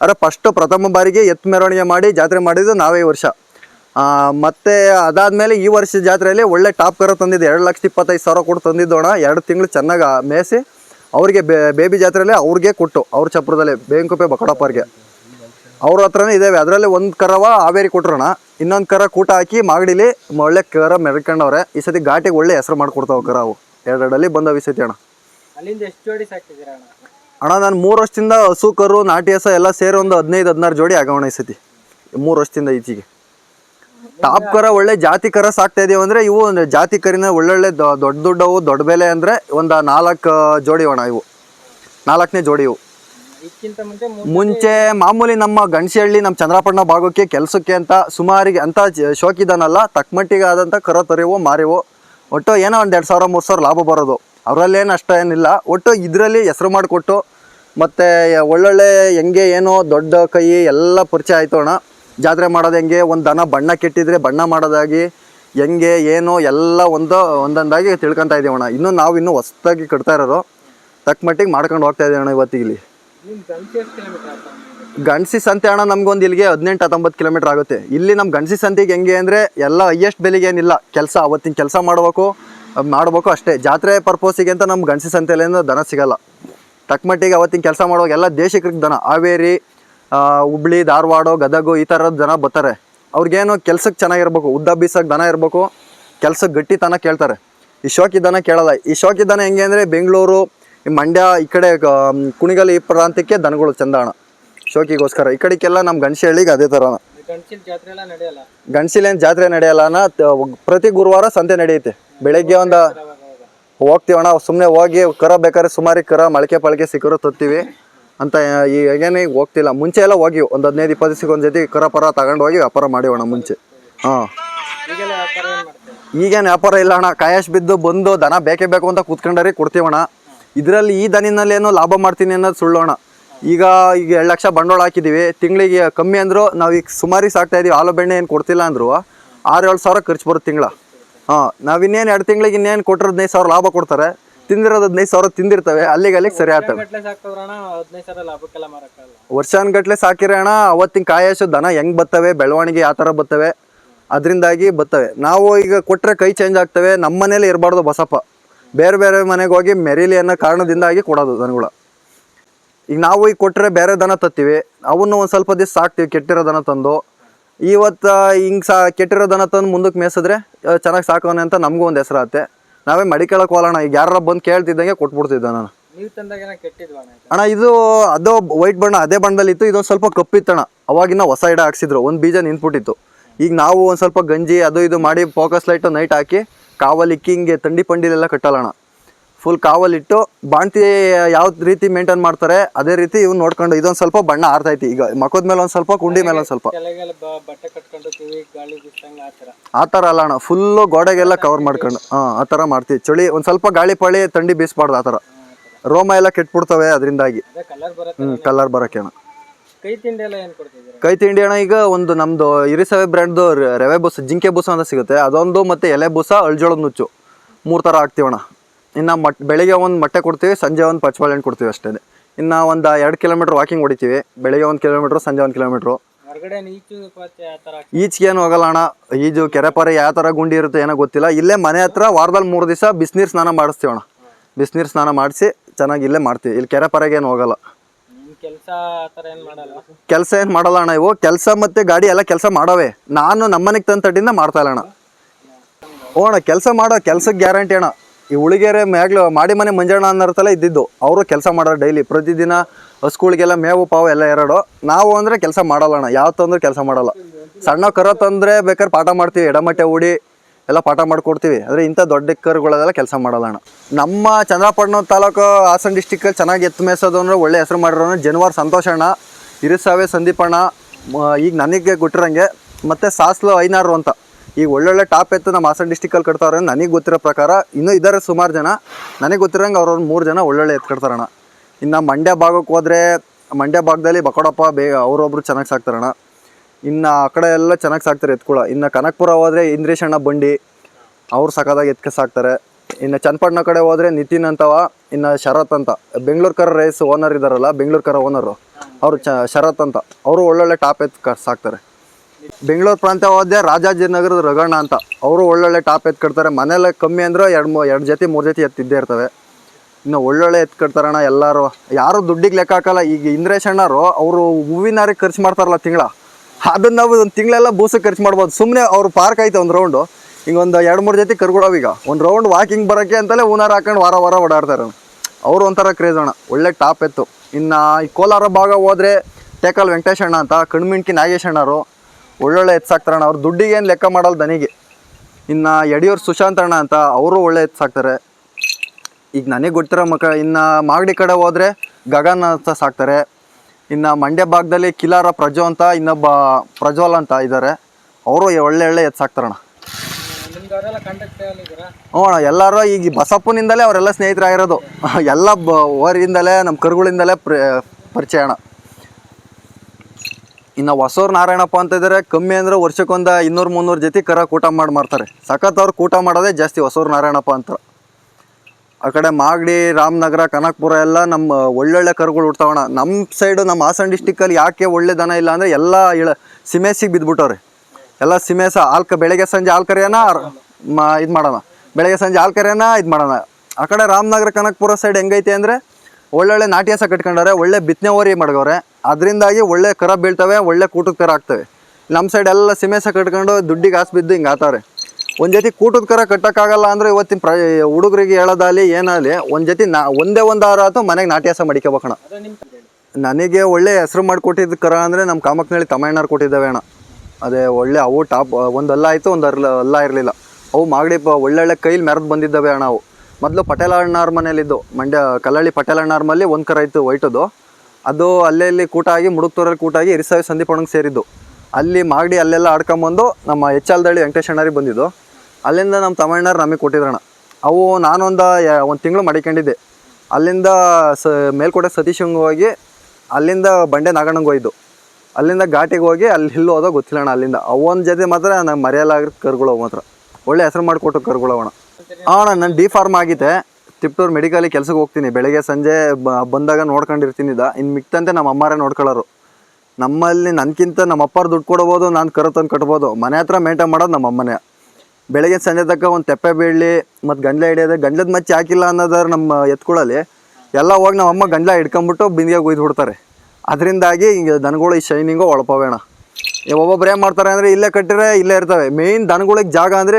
ಆದರೆ ಫಸ್ಟ್ ಪ್ರಥಮ ಬಾರಿಗೆ ಎತ್ತು ಮೆರವಣಿಗೆ ಮಾಡಿ ಜಾತ್ರೆ ಮಾಡಿದ್ದು ನಾವೇ ಈ ವರ್ಷ. ಮತ್ತೆ ಅದಾದ್ಮೇಲೆ ಈ ವರ್ಷ ಜಾತ್ರೆಯಲ್ಲಿ ಒಳ್ಳೆ ಟಾಪ್ ಕರ ತಂದಿದ್ದು. ಎರಡು ಲಕ್ಷದ ಇಪ್ಪತ್ತೈದು ಸಾವಿರ ಕೊಟ್ಟು ತಂದಿದ್ದೋಣ. ಎರಡು ತಿಂಗಳು ಚೆನ್ನಾಗಿ ಮೇಯಿಸಿ ಅವ್ರಿಗೆ ಬೇಬಿ ಜಾತ್ರೆಯಲ್ಲಿ ಅವ್ರಿಗೆ ಕೊಟ್ಟು, ಅವ್ರ ಚಪ್ರದಲ್ಲಿ, ಬೇಂಕುಪೆ ಬಕಡಪ್ಪರ್ಗೆ ಅವ್ರ ಹತ್ರನೇ ಇದಾವೆ. ಅದರಲ್ಲಿ ಒಂದು ಕರವ ಹಾವೇರಿ ಕೊಟ್ರಣ. ಇನ್ನೊಂದು ಕರ ಕೂಟ ಹಾಕಿ ಮಾಗಡಿಲಿ ಒಳ್ಳೆ ಕರ ಮೆರ್ಕೊಂಡವ್ರೆ. ಈ ಸತಿ ಘಾಟಿಗೆ ಒಳ್ಳೆ ಹೆಸರು ಮಾಡಿಕೊಡ್ತಾವೆ ಕರ ಅವು ಎರಡರಲ್ಲಿ ಸತಿ ಅಣ್ಣ.
ಅಲ್ಲಿಂದ ಎಷ್ಟು ಜೋಡಿ ಸಾಕಿದ್ದೀರಾ ಅಣ್ಣ?
ಅಣ್ಣ, ನಾನು ಮೂರು ವರ್ಷದಿಂದ ಹಸು ಕರು ನಾಟಿ ಹಸ ಎಲ್ಲ ಸೇರಿ ಒಂದು ಹದಿನೈದು, ಹದಿನಾರು ಜೋಡಿ ಆಗವಣ ಮೂರು ವರ್ಷದಿಂದ ಈಚೆಗೆ. ಟಾಪ್ ಕರ ಒಳ್ಳೆ ಜಾತಿ ಕರ ಸಾಕ್ತಾ ಇದೀವಿ ಅಂದ್ರೆ ಇವು ಜಾತಿ ಕರಿನ ಒಳ್ಳೊಳ್ಳೆ ದೊಡ್ಡ ದೊಡ್ಡವು, ದೊಡ್ಡ ಬೆಲೆ ಅಂದ್ರೆ ಒಂದು ನಾಲ್ಕು ಜೋಡಿ ಅಣ್ಣ ಇವು. ನಾಲ್ಕನೇ ಜೋಡಿ ಇವು.
ಮುಂಚೆ
ಮಾಮೂಲಿ ನಮ್ಮ ಗಣಸಿಹಳ್ಳಿ, ನಮ್ಮ ಚಂದ್ರಪಟ್ಟಣ ಭಾಗಕ್ಕೆ ಕೆಲಸಕ್ಕೆ ಅಂತ ಸುಮಾರಿಗೆ ಅಂತ ಶೋಕಿದ್ದಾನಲ್ಲ ತಕ್ಕಮಟ್ಟಿಗೆ ಆದಂಥ ಕರ ತರಿವು, ಮಾರಿವು, ಒಟ್ಟು ಏನೋ ಒಂದು ಎರಡು ಸಾವಿರ, ಮೂರು ಸಾವಿರ ಲಾಭ ಬರೋದು. ಅವರಲ್ಲೇನು ಅಷ್ಟ ಏನಿಲ್ಲ. ಒಟ್ಟು ಇದರಲ್ಲಿ ಹೆಸರು ಮಾಡಿಕೊಟ್ಟು ಮತ್ತು ಒಳ್ಳೊಳ್ಳೆ ಹೆಂಗೆ ಏನೋ ದೊಡ್ಡ ಕೈ ಎಲ್ಲ ಪರಿಚಯ ಆಯಿತು ಅಣ್ಣ. ಜಾತ್ರೆ ಮಾಡೋದು ಹೆಂಗೆ ಒಂದು ದನ ಬಣ್ಣ ಕೆಟ್ಟಿದ್ರೆ ಬಣ್ಣ ಮಾಡೋದಾಗಿ ಹೆಂಗೆ ಏನು ಎಲ್ಲ ಒಂದು ಒಂದೊಂದಾಗಿ ತಿಳ್ಕೊತಾ ಇದ್ದೀವಿ ಅಣ್ಣ. ಇನ್ನೂ ನಾವು ಇನ್ನೂ ಹೊಸ್ದಾಗಿ ಕಟ್ತಾ ಇರೋರು ತಕ್ಕ ಮಟ್ಟಿಗೆ ಮಾಡ್ಕೊಂಡು ಹೋಗ್ತಾ ಇದ್ದೀವಿ ಅಣ್ಣ ಇವತ್ತಿಗೆ ಗಣಸಿ ಸಂತೆ ಅಣ್ಣ ನಮ್ಗೊಂದು ಇಲ್ಲಿಗೆ ಹದಿನೆಂಟು ಹತ್ತೊಂಬತ್ತು ಕಿಲೋಮೀಟರ್ ಆಗುತ್ತೆ. ಇಲ್ಲಿ ನಮ್ಮ ಗಣಸಿ ಸಂತೆಗೆ ಹೆಂಗೆ ಅಂದರೆ ಎಲ್ಲ ಹೈಯೆಸ್ಟ್ ಬೆಲೆಗೆ ಏನಿಲ್ಲ ಕೆಲಸ ಅವತ್ತಿನ ಕೆಲಸ ಮಾಡಬೇಕು. ಮಾಡ್ಬೇಕು ಅಷ್ಟೇ. ಜಾತ್ರೆ ಪರ್ಪೋಸಿಗೆ ಅಂತ ನಮ್ಮ ಗಣಸಿ ಸಂತೆಯಿಂದ ದನ ಸಿಗಲ್ಲ. ತಕ್ಕಮಟ್ಟಿಗೆ ಅವತ್ತಿನ ಕೆಲಸ ಮಾಡುವಾಗ ಎಲ್ಲ ದೇಶಕ್ಕೆ ದನ. ಹಾವೇರಿ ಹುಬ್ಳಿ, ಧಾರವಾಡ, ಗದಗು ಈ ಥರದ ಜನ ಬರ್ತಾರೆ. ಅವ್ರಿಗೇನು ಕೆಲ್ಸಕ್ಕೆ ಚೆನ್ನಾಗಿರ್ಬೇಕು, ಉದ್ದ ಬೀಸಕ್ಕೆ ದನ ಇರಬೇಕು ಕೆಲ್ಸಕ್ಕೆ ಗಟ್ಟಿತನ ಕೇಳ್ತಾರೆ. ಈ ಶೋಕಿ ದನ ಕೇಳಲ್ಲ. ಈ ಶೋಕಿ ದನ ಹೆಂಗೆ ಅಂದರೆ ಬೆಂಗಳೂರು ಮಂಡ್ಯ ಈ ಕಡೆ ಕುಣಿಗಲ್ ಈ ಪ್ರಾಂತ್ಯಕ್ಕೆ ದನಗಳು ಚಂದಾಣ. ಶೋಕಿಗೋಸ್ಕರ. ಈ ಕಡೆಗೆಲ್ಲ ನಮ್ಮ ಗಣಸಿ ಹಳ್ಳಿಗೆ ಅದೇ ಥರ
ನಡೆಯಲ್ಲ?
ಗಣಸಿಲೇನು ಜಾತ್ರೆ ನಡೆಯಲ್ಲ ಅಣ್ಣ. ಪ್ರತಿ ಗುರುವಾರ ಸಂತೆ ನಡೆಯುತ್ತೆ. ಬೆಳಗ್ಗೆ ಒಂದು ಹೋಗ್ತೀವಣ್ಣ ಸುಮ್ಮನೆ ಹೋಗಿ ಕರ ಬೇಕಾದ್ರೆ ಸುಮಾರು ಕರ ಮಳಕೆ ಪಳಕೆ ಸಿಕ್ಕರು ತೊತ್ತಿವಿ. ಅಂತ ಈಗೇನೇ ಈಗ ಹೋಗ್ತಿಲ್ಲ. ಮುಂಚೆ ಎಲ್ಲ ಹೋಗಿ ಒಂದು ಹದಿನೈದು ಇಪ್ಪತ್ತು ದಿವಸಕ್ಕೆ ಒಂದು ಜೊತೆ ಕರ ಪರ ತಗೊಂಡು ಹೋಗಿ ವ್ಯಾಪಾರ ಮಾಡಿವಣ ಮುಂಚೆ. ಹಾಂ.
ಏನ್
ಈಗೇನು ವ್ಯಾಪಾರ ಇಲ್ಲ ಅಣ್ಣ. ಕಾಯಶ್ ಬಿದ್ದು ಬಂದು ದನ ಬೇಕೇ ಬೇಕು ಅಂತ ಕೂತ್ಕೊಂಡರೆ ಕೊಡ್ತೀವಣ್ಣ ಇದರಲ್ಲಿ ಈ ದನಿನಲ್ಲಿ ಏನೋ ಲಾಭ ಮಾಡ್ತೀನಿ ಅನ್ನೋದು ಸುಳ್ಳೋಣ ಈಗ ಈಗ ಎರಡು ಲಕ್ಷ ಬಂಡವಾಳ ಹಾಕಿದ್ದೀವಿ. ತಿಂಗಳಿಗೆ ಕಮ್ಮಿ ಅಂದರೂ ನಾವು ಈಗ ಸುಮಾರಿಗೆ ಸಾಕ್ತಾ ಇದ್ದೀವಿ ಹಾಲು ಬೆಣ್ಣೆ ಏನು ಕೊಡ್ತಿಲ್ಲ ಅಂದ್ರು. ಆರು ಏಳು ಸಾವಿರ ಖರ್ಚು ಬರುತ್ತೆ ತಿಂಗಳ. ಹಾಂ ನಾವು ಇನ್ನೇನು ಎರಡು ತಿಂಗಳಿಗೆ ಇನ್ನೇನು ಕೊಟ್ಟರೆ ಹದಿನೈದು ಸಾವಿರ ಲಾಭ ಕೊಡ್ತಾರೆ. ತಿಂದಿರೋದು ಹದಿನೈದು ಸಾವಿರ ತಿಂದಿರ್ತವೆ. ಅಲ್ಲಿಗೆ ಅಲ್ಲಿಗೆ ಸರಿ ಆಗ್ತವೆ. ವರ್ಷಾನ್ಗಟ್ಲೆ ಸಾಕಿರೆ ಅಣ್ಣ ಅವತ್ತಿನ ಕಾಯಶು ದನ ಹೆಂಗೆ ಬರ್ತವೆ ಬೆಳವಣಿಗೆ ಆ ಥರ ಬರ್ತವೆ ಅದರಿಂದಾಗಿ ಬರ್ತವೆ. ನಾವು ಈಗ ಕೊಟ್ಟರೆ ಕೈ ಚೇಂಜ್ ಆಗ್ತವೆ. ನಮ್ಮ ಮನೇಲಿ ಇರಬಾರ್ದು ಬಸಪ್ಪ. ಬೇರೆ ಬೇರೆ ಮನೆಗೆ ಹೋಗಿ ಮೆರೀಲಿ ಅನ್ನೋ ಕಾರಣದಿಂದಾಗಿ ಕೊಡೋದು ದನಗಳ. ಈಗ ನಾವು ಈಗ ಕೊಟ್ಟರೆ ಬೇರೆ ದನ ತತ್ತೀವಿ. ಅವನ್ನು ಒಂದು ಸ್ವಲ್ಪ ದಿವಸ ಸಾಕ್ತೀವಿ ಕೆಟ್ಟಿರೋ ದನ ತಂದು. ಇವತ್ತು ಹಿಂಗೆ ಸಾ ಕೆಟ್ಟಿರೋ ದನ ತಂದು ಮುಂದಕ್ಕೆ ಮೇಸಿದ್ರೆ ಚೆನ್ನಾಗಿ ಸಾಕೋಣ ಅಂತ ನಮಗೂ ಒಂದು ಹೆಸರಾಗುತ್ತೆ ನಾವೇ ಮಡಿಕೇಳಕ್ಕೆ ಹೋಗೋಣ. ಈಗ ಯಾರ ಬಂದು ಕೇಳ್ತಿದ್ದಂಗೆ ಕೊಟ್ಬಿಡ್ತಿದ್ದೆ ನಾನು. ಅಣ್ಣ ಇದು? ಅದು ವೈಟ್ ಬಣ್ಣ ಅದೇ ಬಣ್ಣದಲ್ಲಿ ಇತ್ತು. ಇದೊಂದು ಸ್ವಲ್ಪ ಕಪ್ಪಿತ್ತಣ್ಣ. ಅವಾಗಿನ್ನ ಹೊಸ ಇಡ ಹಾಕ್ಸಿದ್ರು. ಒಂದು ಬೀಜ ನಿಂತ್ಬಿಟ್ಟಿತ್ತು. ಈಗ ನಾವು ಒಂದು ಸ್ವಲ್ಪ ಗಂಜಿ ಅದು ಇದು ಮಾಡಿ ಫೋಕಸ್ ಲೈಟು ನೈಟ್ ಹಾಕಿ ಕಾವಲಿಕ್ಕಿ ಹಿಂಗೆ ತಂಡಿ ಪಂಡಿಲೆಲ್ಲ ಕಟ್ಟಲ್ಲಣ್ಣ. ಫುಲ್ ಕಾವಲಿಟ್ಟು ಬಾಣ್ತಿ ಯಾವ ರೀತಿ ಮೇಂಟೈನ್ ಮಾಡ್ತಾರೆ ಅದೇ ರೀತಿ ಇವ್ನು ನೋಡ್ಕೊಂಡು ಇದೊಂದು ಸ್ವಲ್ಪ ಬಣ್ಣ ಆರ್ತೈತಿ. ಈಗ ಮಕ್ಕದ ಮೇಲೆ ಒಂದು ಸ್ವಲ್ಪ ಕುಂಡಿ ಮೇಲೆ ಒಂದು ಸ್ವಲ್ಪ.
ಆ ಥರ.
ಅಲ್ಲ ಅಣ್ಣ ಫುಲ್ಲು ಗೋಡೆಗೆಲ್ಲ ಕವರ್ ಮಾಡ್ಕೊಂಡು. ಹಾಂ ಆ ಥರ ಮಾಡ್ತೀವಿ. ಚಳಿ ಒಂದು ಸ್ವಲ್ಪ ಗಾಳಿ ಪಾಳಿ ತಂಡಿ ಬೀಸ್ಬಾರ್ದು ಆ ಥರ. ರೋಮ ಎಲ್ಲ ಕೆಟ್ಬಿಡ್ತವೆ ಅದರಿಂದಾಗಿ. ಹ್ಞೂ ಕಲರ್ ಬರೋಕೆ ಅಣ್ಣ.
ಕೈ ತಿಂಡಿ ಎಲ್ಲ ಏನು ಕೊಡ್ತಿದ್ದೀರಾ?
ಕೈ ತಿಂಡಿ ಅಣ್ಣ ಈಗ ಒಂದು ನಮ್ಮದು ಇರಿಸವೆ ಬ್ರ್ಯಾಂಡ್ದು ರವೆ ಬೂಸ ಜಿಂಕೆ ಬುಸ ಅಂತ ಸಿಗುತ್ತೆ. ಅದೊಂದು ಮತ್ತೆ ಎಲೆ ಬುಸ ಅಳ್ಜೋಳದ ನುಚ್ಚು. ಮೂರು ಥರ ಹಾಕ್ತೀವಣ್ಣ. ಇನ್ನು ಮಟ್ ಬೆಳಿಗ್ಗೆ ಒಂದು ಮೊಟ್ಟೆ ಕೊಡ್ತೀವಿ ಸಂಜೆ ಒಂದು ಪಚ್ಚಬಾಳೆಹಣ್ಣು ಕೊಡ್ತೀವಿ ಅಷ್ಟೇ. ಇನ್ನು ಒಂದು ಎರಡು ಕಿಲೋಮೀಟ್ರ್ ವಾಕಿಂಗ್ ಹೊಡಿತೀವಿ. ಬೆಳಿಗ್ಗೆ ಒಂದು ಕಿಲೋಮೀಟ್ರ್ ಸಂಜೆ ಒಂದು ಕಿಲೋಮೀಟ್ರು. ಈಚೆಗೆ ಏನು ಹೋಗಲ್ಲ ಅಣ್ಣ. ಈಜು ಕೆರೆ ಪಾರೆ ಯಾವ ಥರ ಗುಂಡಿ ಇರುತ್ತೆ ಏನೋ ಗೊತ್ತಿಲ್ಲ. ಇಲ್ಲೇ ಮನೆ ಹತ್ರ ವಾರದಲ್ಲಿ ಮೂರು ದಿವಸ ಬಿಸಿನೀರು ಸ್ನಾನ ಮಾಡಿಸ್ತೀವಿ ಅಣ್ಣ. ಬಿಸಿನೀರು ಸ್ನಾನ ಮಾಡಿಸಿ ಚೆನ್ನಾಗಿ ಇಲ್ಲೇ ಮಾಡ್ತೀವಿ. ಇಲ್ಲಿ ಕೆರೆ ಪಾರೆಗೆ ಏನು ಹೋಗಲ್ಲ.
ಕೆಲಸ ಏನು ಮಾಡಲ್ಲ?
ಅಣ್ಣ ಇವು. ಕೆಲಸ ಮತ್ತೆ ಗಾಡಿ ಎಲ್ಲ ಕೆಲಸ ಮಾಡವೆ. ನಾನು ನಮ್ಮನೆಗೆ ತಂದ ತಟ್ಟಿಂದ ಮಾಡ್ತಾ ಇಲ್ಲ ಅಣ್ಣ. ಓ ಅಣ್ಣ ಕೆಲಸ ಮಾಡೋ. ಕೆಲ್ಸಕ್ಕೆ ಗ್ಯಾರಂಟಿ ಅಣ್ಣ. ಈ ಉಳಿಗೆರೆ ಮ್ಯಾಗ್ಲು ಮಾಡಿ ಮನೆ ಮಂಜಣ್ಣ ಅನ್ನೋರ್ತಲ್ಲ ಇದ್ದಿದ್ದು. ಅವರು ಕೆಲಸ ಮಾಡೋರು ಡೈಲಿ. ಪ್ರತಿದಿನ ಹಸ್ಗಳಿಗೆಲ್ಲ ಮೇವು, ಪಾವು ಎಲ್ಲ ಎರಡು. ನಾವು ಅಂದರೆ ಕೆಲಸ ಮಾಡಲ್ಲ ಅಣ್ಣ. ಯಾವ ತಂದ್ರೆ ಕೆಲಸ ಮಾಡಲ್ಲ. ಸಣ್ಣ ಕರ ತಂದರೆ ಬೇಕಾದ್ರೆ ಪಾಠ ಮಾಡ್ತೀವಿ. ಎಡಮಟ್ಟೆ ಹೂಡಿ ಎಲ್ಲ ಪಾಠ ಮಾಡಿಕೊಡ್ತೀವಿ. ಆದರೆ ಇಂಥ ದೊಡ್ಡ ಕರುಗಳೆಲ್ಲ ಕೆಲಸ ಮಾಡಲ್ಲ ಅಣ್ಣ. ನಮ್ಮ ಚಂದ್ರಪಟ್ಟಣ ತಾಲೂಕು ಹಾಸನ ಡಿಸ್ಟಿಕಲ್ಲಿ ಚೆನ್ನಾಗಿ ಎತ್ತು ಮೇಸೋದು ಅಂದ್ರೆ ಒಳ್ಳೆ ಹೆಸರು ಮಾಡಿರೋನು ಜನವಾರ ಸಂತೋಷಣ್ಣ ಇರಿಸಾವೆ ಸಂದೀಪಣ್ಣ. ಈಗ ನನಗೆ ಗುಟ್ಟಿರಂಗೆ ಮತ್ತು ಸಾಸ್ಲು ಐನಾರು ಅಂತ. ಈಗ ಒಳ್ಳೊಳ್ಳೆ ಟಾಪ್ ಎತ್ತು ನಮ್ಮ ಹಾಸನ ಡಿಸ್ಟಿಕಲ್ಲಿ ಕಟ್ತಾವ್ರೆ ನನಗೆ ಗೊತ್ತಿರೋ ಪ್ರಕಾರ ಇನ್ನೂ ಇದ್ದಾರೆ ಸುಮಾರು ಜನ. ನನಗೆ ಗೊತ್ತಿರೋಂಗೆ ಅವ್ರವ್ರು ಮೂರು ಜನ ಒಳ್ಳೊಳ್ಳೆ ಎತ್ತು ಕಟ್ತಾರಣ್ಣ ಇನ್ನು ಮಂಡ್ಯ ಭಾಗಕ್ಕೆ ಹೋದರೆ ಮಂಡ್ಯ ಭಾಗದಲ್ಲಿ ಬಕೋಡಪ್ಪ ಬೇ ಅವರೊಬ್ರು ಚೆನ್ನಾಗಿ ಸಾಕ್ತಾರಣ್ಣ ಇನ್ನು ಆ ಕಡೆ ಎಲ್ಲ ಚೆನ್ನಾಗಿ ಸಾಕ್ತಾರೆ ಎತ್ಕೊಳ ಇನ್ನು ಕನಕಪುರ ಹೋದರೆ ಇಂದ್ರೇಶ್ ಅಣ್ಣ ಬಂಡಿ. ಅವ್ರು ಸಕದಾಗಿ ಎತ್ಕ ಸಾಕ್ತಾರೆ. ಇನ್ನು ಚನ್ನಪಟ್ಟಣ ಕಡೆ ಹೋದರೆ ನಿತಿನ್ ಅಂತವ, ಇನ್ನು ಶರತ್ ಅಂತ. ಬೆಂಗಳೂರು ಕರ ರೇಸ್ ಓನರ್ ಇದ್ದಾರಲ್ಲ ಬೆಂಗಳೂರು ಕರ ಓನರು ಅವರು ಚ, ಶರತ್ ಅಂತ. ಅವರು ಒಳ್ಳೊಳ್ಳೆ ಟಾಪ್ ಎತ್ ಕ ಸಾಕ್ತಾರೆ. ಬೆಂಗಳೂರು ಪ್ರಾಂತ್ಯ ಹೋದೆ ರಾಜಾಜಿನಗರದ ರಗಣ್ಣ ಅಂತ. ಅವರು ಒಳ್ಳೊಳ್ಳೆ ಟಾಪ್ ಎತ್ ಮನೆಯಲ್ಲೇ ಕಮ್ಮಿ ಅಂದ್ರೆ ಎರಡು ಮೂ ಎರಡು ಜೊತೆ, ಮೂರು ಜೊತೆ ಎತ್ತಿದ್ದೇ ಇರ್ತವೆ. ಇನ್ನು ಒಳ್ಳೊಳ್ಳೆ ಎತ್ ಕಟ್ತಾರಣ್ಣ ಎಲ್ಲರೂ. ಯಾರು ದುಡ್ಡಿಗೆ ಲೆಕ್ಕ ಹಾಕಲ್ಲ. ಈಗ ಇಂದ್ರೇಶ್ ಅಣ್ಣರು, ಅವರು ಹೂವಿನಾರಿಗೆ ಖರ್ಚು ಮಾಡ್ತಾರಲ್ಲ ತಿಂಗಳ. ಅದನ್ನ ನಾವು ಒಂದು ತಿಂಗಳೆಲ್ಲ ಬೂಸಕ್ಕೆ ಖರ್ಚು ಮಾಡ್ಬೋದು. ಸುಮ್ಮನೆ ಅವ್ರು ಪಾರ್ಕ್ ಐತೆ ಒಂದು ರೌಂಡು ಈಗ ಒಂದು ಎರಡು, ಮೂರು ಜೊತೆ ಈಗ. ಒಂದು ರೌಂಡ್ ವಾಕಿಂಗ್ ಬರೋಕ್ಕೆ ಅಂತಲೇ ಹೂನಾರ ಹಾಕೊಂಡು ವಾರ ವಾರ ಓಡಾಡ್ತಾರೆ ಅವರು. ಒಂಥರ ಕ್ರೇಜ್ ಅಣ್ಣ. ಒಳ್ಳೆ ಟಾಪ್ ಎತ್ತು. ಇನ್ನು ಈ ಕೋಲಾರ ಭಾಗ ಹೋದ್ರೆ ಟೇಕಲ್ ವೆಂಕಟೇಶ್ ಅಣ್ಣ ಅಂತ ಕಣ್ಮಿಣ್ಕಿ ನಾಗೇಶ್ ಅಣ್ಣರು. ಒಳ್ಳೊಳ್ಳೆ ಸಾಕ್ತಾರಣ್ಣ ಅವ್ರು ದುಡ್ಡಿಗೆ ಏನು ಲೆಕ್ಕ ಮಾಡಲ್ಲ ದನಿಗೆ. ಇನ್ನು ಯಡಿಯೂರು ಸುಶಾಂತ್ ಅಣ್ಣ ಅಂತ ಅವರು ಒಳ್ಳೆ ಎತ್ತು ಸಾಕ್ತಾರೆ. ಈಗ ನನಗೆ ಗೊತ್ತಿರೋ ಮಕ್ಕ ಇನ್ನು ಮಾಗಡಿ ಕಡೆ ಹೋದರೆ ಗಗನ್ ಅಂತ ಸಾಕ್ತಾರೆ. ಇನ್ನು ಮಂಡ್ಯ ಭಾಗದಲ್ಲಿ ಕಿಲಾರ ಪ್ರಜೋ ಅಂತ ಇನ್ನೊಬ್ಬ ಪ್ರಜ್ವಲ್ ಅಂತ ಇದ್ದಾರೆ ಅವರು ಒಳ್ಳೆ ಒಳ್ಳೆ ಎತ್ತು ಸಾಕ್ತಾರಣ್ಣ
ನಿಮ್ಗೆ ಅವರೆಲ್ಲ ಕಾಂಟ್ಯಾಕ್ಟ್ ಇದ್ದೀರಾ
ಹ್ಞೂ ಅಣ್ಣ, ಎಲ್ಲರೂ ಈಗ ಬಸಪ್ಪನಿಂದಲೇ ಅವರೆಲ್ಲ ಸ್ನೇಹಿತರಾಗಿರೋದು. ಎಲ್ಲ ಬ ಓರಿಂದಲೇ ನಮ್ಮ ಕರುಗಳಿಂದಲೇ ಪ್ರ ಪರಿಚಯ ಅಣ್ಣ. ಇನ್ನು ಹೊಸವ್ರು ನಾರಾಯಣಪ್ಪ ಅಂತ ಇದ್ದಾರೆ ಕಮ್ಮಿ ಅಂದರೆ ವರ್ಷಕ್ಕೊಂದು ಇನ್ನೂರು ಮುನ್ನೂರು ಜೊತೆ ಕರ ಕೂಟ ಮಾಡಿ ಮಾರ್ತಾರೆ ಸಖತ್ ಅವ್ರು ಕೂಟ ಮಾಡೋದೇ ಜಾಸ್ತಿ ಹೊಸವ್ರು ನಾರಾಯಣಪ್ಪ ಅಂತ. ಆ ಕಡೆ ಮಾಗಡಿ, ರಾಮನಗರ, ಕನಕಪುರ ಎಲ್ಲ ನಮ್ಮ ಒಳ್ಳೊಳ್ಳೆ ಕರುಗಳು ಹುಡ್ತಾವಣ. ನಮ್ಮ ಸೈಡು ನಮ್ಮ ಹಾಸನ ಡಿಸ್ಟಿಕಲ್ಲಿ ಯಾಕೆ ಒಳ್ಳೆ ದನ ಇಲ್ಲ ಅಂದರೆ ಎಲ್ಲ ಇಳ ಸಿಮೇಸಿಗೆ ಬಿದ್ದುಬಿಟ್ಟವ್ರೆ ಎಲ್ಲ ಸಿಮೇಸ ಆಲ್ಕ ಬೆಳಗ್ಗೆ ಸಂಜೆ ಹಾಲು ಮಾ ಇದು ಮಾಡೋಣ. ಬೆಳಗ್ಗೆ ಸಂಜೆ ಹಾಲು ಇದು ಮಾಡೋಣ. ಆ ಕಡೆ ರಾಮನಗರ, ಕನಕಪುರ ಸೈಡ್ ಹೆಂಗೈತೆ ಅಂದರೆ ಒಳ್ಳೊಳ್ಳೆ ನಾಟ್ಯಾಸ ಕಟ್ಕೊಂಡವ್ರೆ, ಒಳ್ಳೆ ಬಿತ್ತನೆ ಓರಿ ಮಡಗವ್ರೆ. ಅದರಿಂದಾಗಿ ಒಳ್ಳೆ ಕರ ಬೀಳ್ತವೆ, ಒಳ್ಳೆ ಕೂಟದ ಕರ ಆಗ್ತವೆ. ನಮ್ಮ ಸೈಡ್ ಎಲ್ಲ ಸಿಮೆಸ ಕಟ್ಕೊಂಡು ದುಡ್ಡಿಗೆ ಆಸೆ ಬಿದ್ದು ಹಿಂಗೆ ಆತಾರೆ ಒಂದು ಜೊತೆ ಕೂಟದ ಕರ ಕಟ್ಟೋಕ್ಕಾಗಲ್ಲ ಅಂದರೆ ಇವತ್ತಿನ ಪ್ರ, ಹುಡುಗರಿಗೆ ಹೇಳೋದಾಗಲಿ ಏನಾಗಲಿ, ಒಂದು ಜೊತೆ ನಾ, ಒಂದೇ ಒಂದು ಆರು ಆಯ್ತು ಮನೆಗೆ ನಾಟ್ಯಾಸ ಮಡಿಕೋಬೇಕಣ ನನಗೆ ಒಳ್ಳೆ ಹೆಸರು ಮಾಡಿಕೊಟ್ಟಿದ್ದ ಕರ ಅಂದರೆ ನಮ್ಮ ಕಾಮಕ್ನಳ್ಳಿ ತಮಿಳ್ನಾರು ಕೊಟ್ಟಿದ್ದಾವೆ ಅಣ್ಣ. ಅದೇ ಒಳ್ಳೆ ಅವು ಟಾಪ್, ಒಂದು ಅಲ್ಲ ಆಯಿತು, ಒಂದು ಅರ್ಲ, ಅಲ್ಲ ಇರಲಿಲ್ಲ. ಅವು ಮಾಗಡಿ ಒಳ್ಳೊಳ್ಳೆ ಕೈಲಿ ಮೆರೆದು ಬಂದಿದ್ದಾವೆ ಅಣ್ಣ ಅವು. ಮೊದಲು ಪಟೇಲ ಅಣ್ಣವ್ರ ಮನೇಲಿದ್ದು ಮಂಡ್ಯ ಕಲ್ಲಳ್ಳಿ ಪಟೇಲ ಅಣ್ಣವ್ರ ಮನೇಲಿ ಒಂದು ಕರ ಇತ್ತು ವೈಟದು. ಅದು ಅಲ್ಲೇ ಇಲ್ಲಿ ಕೂಟ ಆಗಿ, ಮುಡುಕ್ತೂರಲ್ಲಿ ಕೂಟ ಆಗಿ ಇರಿಸಾವಿ ಸಂದೀಪಣ್ಣಂಗೆ ಸೇರಿದ್ದು. ಅಲ್ಲಿ ಮಾಗಡಿ ಅಲ್ಲೆಲ್ಲ ಆಡ್ಕೊಂಬಂದು ನಮ್ಮ ಎಚ್ ಎಲ್ ದಳ್ಳಿ ವೆಂಕಟೇಶ್ ಅಣ್ಣರಿಗೆ ಬಂದಿದ್ದು. ಅಲ್ಲಿಂದ ನಮ್ಮ ತಮಿಳ್ನಾರು ನಮಗೆ ಕೊಟ್ಟಿದ್ರಣ. ಅವು ನಾನೊಂದು ಒಂದು ತಿಂಗಳು ಮಡಿಕೊಂಡಿದ್ದೆ. ಅಲ್ಲಿಂದ ಸ, ಮೇಲ್ಕೋಟೆ ಸತೀಶಂಗೆ ಹೋಗಿ ಅಲ್ಲಿಂದ ಬಂಡೆ ನಾಗಣ್ಣಂಗೆ ಹೋಯ್ದು ಅಲ್ಲಿಂದ ಘಾಟಿಗೆ ಹೋಗಿ ಅಲ್ಲಿ ಹಿಲ್ಲು ಹೋದೋ ಗೊತ್ತಿಲ್ಲಣ್ಣ ಅಲ್ಲಿಂದ. ಅವೊಂದು ಜೊತೆ ಮಾತ್ರ ನಂಗೆ ಮರೆಯಲಾಗಿರೋ ಕರ್ಗಳು ಮಾತ್ರ. ಒಳ್ಳೆ ಹೆಸರು ಮಾಡಿಕೊಟ್ಟು ಕರುಗಳು ಅಣ್ಣ, ನಾನು ಡಿ ಫಾರ್ಮ್ ಆಗಿದ್ದೆ. ತಿಪ್ಟೂರು ಮೆಡಿಕಲಿಗೆ ಕೆಲಸಕ್ಕೆ ಹೋಗ್ತೀನಿ. ಬೆಳಗ್ಗೆ, ಸಂಜೆ ಬಂದಾಗ ನೋಡ್ಕೊಂಡಿರ್ತೀನಿ ಇದ. ಇನ್ನು ಮಿಕ್ತಂತೆ ನಮ್ಮ ಅಮ್ಮಾರೇ ನೋಡ್ಕೊಳ್ಳೋರು. ನಮ್ಮಲ್ಲಿ ನನಗಿಂತ ನಮ್ಮ ಅಪ್ಪಾರು ದುಡ್ಡು ಕೊಡ್ಬೋದು, ನಾನು ಕರು ತಂದು ಕಟ್ಬೋದು. ಮನೆ ಹತ್ರ ಮೇಂಟೈನ್ ಮಾಡೋದು ನಮ್ಮ ಅಮ್ಮನೇ. ಬೆಳಗ್ಗೆ, ಸಂಜೆ ತಕ್ಕ ಒಂದು ತೆಪ್ಪೆ ಬೀಳಲಿ, ಮತ್ತು ಗಂಡ್ಲ ಹಿಡಿಯೋದು, ಗಂಡ್ಲದ ಮಚ್ಚಿ ಹಾಕಿಲ್ಲ ಅನ್ನೋದಾದ್ರೆ ನಮ್ಮ ಎತ್ಕೊಳ್ಳಲ್ಲಿ ಎಲ್ಲ ಹೋಗಿ ನಮ್ಮ ಅಮ್ಮ ಗಂಡ್ಲ ಹಿಡ್ಕೊಂಬಿಟ್ಟು ಬಿಂದಿಗೆ ಒಯ್ದು ಬಿಡ್ತಾರೆ ಅದರಿಂದಾಗಿ ಹಿಂಗೆ ದನಗಳು ಈ ಶೈನಿಂಗು ಒಳಪವೇಣ. ಈಗ ಒಬ್ಬೊಬ್ರು ಏನು ಮಾಡ್ತಾರೆ ಅಂದರೆ ಇಲ್ಲೇ ಕಟ್ಟಿದ್ರೆ ಇಲ್ಲೇ ಇರ್ತವೆ. ಮೇಯ್ನ್ ದನಗಳಿಗೆ ಜಾಗ ಅಂದರೆ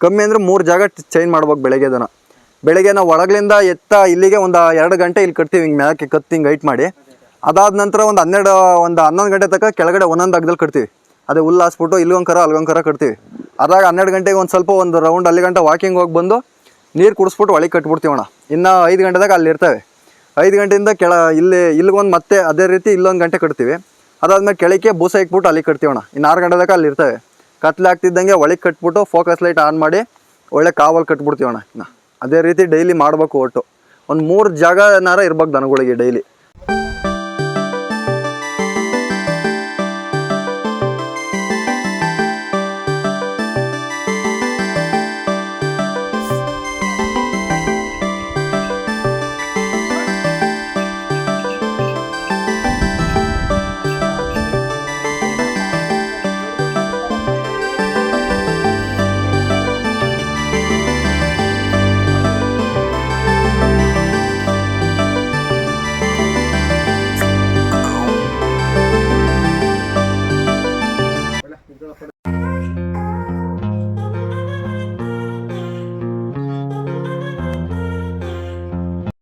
ಕಮ್ಮಿ ಅಂದರೆ ಮೂರು ಜಾಗ ಚೇಂಜ್ ಮಾಡ್ಬೇಕು ಬೆಳಗ್ಗೆ ದನ. ಬೆಳಗ್ಗೆ ನಾವು ಒಳಗ್ಲಿಂದ ಎತ್ತ ಇಲ್ಲಿಗೆ ಒಂದು ಎರಡು ಗಂಟೆ ಇಲ್ಲಿ ಕಟ್ತೀವಿ, ಹಿಂಗೆ ಮ್ಯಾಕೆ ಕತ್ತಿ ಹಿಂಗೆ ಹೈಟ್ ಮಾಡಿ. ಅದಾದ ನಂತರ ಒಂದು ಹನ್ನೆರಡು, ಒಂದು ಹನ್ನೊಂದು ಗಂಟೆ ತನಕ ಕೆಳಗಡೆ ಒಂದೊಂದು ಅಗ್ದಲ್ಲಿ ಕಟ್ತೀವಿ. ಅದೇ ಹುಲ್ಲು ಹಾಸ್ಬಿಟ್ಟು ಇಲ್ಲೊಂದು ಕರ ಕಟ್ತೀವಿ. ಅದಾಗ ಹನ್ನೆರಡು ಗಂಟೆಗೆ ಒಂದು ಸ್ವಲ್ಪ ಒಂದು ರೌಂಡ್ ಅಲ್ಲಿ ಗಂಟೆ ವಾಕಿಂಗ್ ಹೋಗಿ ಬಂದು ನೀರು ಕುಡಿಸ್ಬಿಟ್ಟು ಒಳಗೆ ಕಟ್ಬಿಡ್ತೀವಣ್ಣ. ಇನ್ನು ಐದು ಗಂಟೆದಾಗ ಅಲ್ಲಿ ಇರ್ತವೆ. ಐದು ಗಂಟೆಯಿಂದ ಕೆಳ, ಇಲ್ಲಿ ಇಲ್ಲಿಗೊಂದು ಮತ್ತೆ ಅದೇ ರೀತಿ ಇಲ್ಲೊಂದು ಗಂಟೆ ಕಟ್ತೀವಿ. ಅದಾದ್ಮೇಲೆ ಕೆಳಕ್ಕೆ ಬೂಸ ಇಕ್ಬಿಟ್ಟು ಅಲ್ಲಿ ಕಟ್ತೀವಣ್ಣ. ಇನ್ನು ಆರು ಗಂಟೆದಾಗ ಅಲ್ಲಿ ಇರ್ತವೆ. ಕತ್ಲೆ ಆಗ್ತಿದ್ದಂಗೆ ಒಳಗೆ ಕಟ್ಬಿಟ್ಟು ಫೋಕಸ್ ಲೈಟ್ ಆನ್ ಮಾಡಿ ಒಳ್ಳೆ ಕಾವಲ್ ಕಟ್ಬಿಡ್ತೀವಣ್ಣ ಇನ್ನು. ಅದೇ ರೀತಿ ಡೈಲಿ ಮಾಡಬೇಕು ಒಟ್ಟು. ಒಂದು ಮೂರು ಜಾಗನಾರ ಇರ್ಬೇಕು ದನಗಳಿಗೆ ಡೈಲಿ